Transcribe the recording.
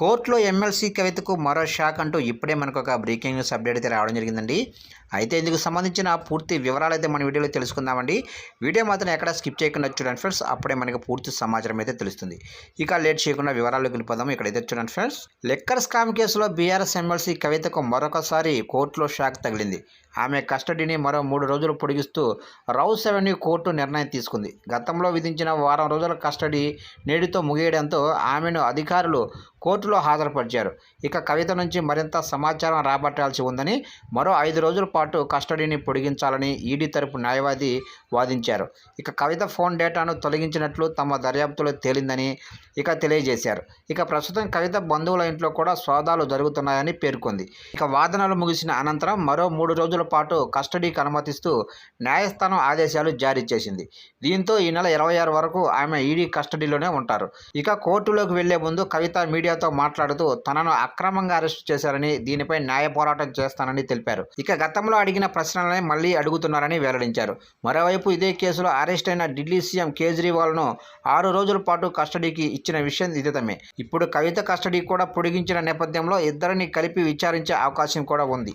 కోర్టులో ఎమ్మెల్సీ కవితకు మరో షాక్ అంటూ ఇప్పుడే మనకు ఒక బ్రేకింగ్ న్యూస్ అప్డేట్ అయితే రావడం జరిగిందండి. అయితే ఇందుకు సంబంధించిన పూర్తి వివరాలు అయితే మన వీడియోలో తెలుసుకుందామండి. వీడియో మాత్రం ఎక్కడ స్కిప్ చేయకుండా చూడండి ఫ్రెండ్స్ అప్పుడే మనకి పూర్తి సమాచారం అయితే తెలుస్తుంది. ఇక లేట్ చేయకుండా వివరాల్లోకి వెళ్ళిపోదాం ఇక్కడైతే చూడండి ఫ్రెండ్స్ లెక్కర్ స్కామ్ కేసులో బీఆర్ఎస్ ఎమ్మెల్సీ కవితకు మరొకసారి కోర్టులో షాక్ తగిలింది. ఆమె కస్టడీని మరో మూడు రోజులు పొడిగిస్తూ రౌస్ అవెన్యూ కోర్టు నిర్ణయం తీసుకుంది. గతంలో విధించిన వారం రోజుల కస్టడీ నేటితో ముగియడంతో ఆమెను అధికారులు కోర్టులో హాజరుపరిచారు. ఇక కవిత నుంచి మరింత సమాచారం రాబట్టాల్సి ఉందని మరో ఐదు రోజుల పాటు కస్టడీని పొడిగించాలని ఈడీ తరపు న్యాయవాది వాదించారు. ఇక కవిత ఫోన్ డేటాను తొలగించినట్లు తమ దర్యాప్తులో తేలిందని ఇక తెలియజేశారు. ఇక ప్రస్తుతం కవిత బంధువుల ఇంట్లో కూడా సోదాలు జరుగుతున్నాయని పేర్కొంది. ఇక వాదనలు ముగిసిన అనంతరం మరో మూడు రోజుల పాటు కస్టడీకి అనుమతిస్తూ న్యాయస్థానం ఆదేశాలు జారీ చేసింది. దీంతో ఈ నెల ఇరవై ఆరు వరకు ఆమె ఈడీ కస్టడీలోనే ఉంటారు. ఇక కోర్టులోకి వెళ్ళే ముందు కవిత మీడియా మీడియాతో మాట్లాడుతూ తనను అక్రమంగా అరెస్ట్ చేశారని దీనిపై న్యాయ పోరాటం చేస్తానని తెలిపారు. ఇక గతంలో అడిగిన ప్రశ్నలనే మళ్ళీ అడుగుతున్నారని వెల్లడించారు. మరోవైపు ఇదే కేసులో అరెస్ట్ అయిన ఢిల్లీ సీఎం కేజ్రీవాల్ను ఆరు రోజుల పాటు కస్టడీకి ఇచ్చిన విషయం విదితమే ఇప్పుడు కవిత కస్టడీ కూడా పొడిగించిన నేపథ్యంలో ఇద్దరిని కలిపి విచారించే అవకాశం కూడా ఉంది.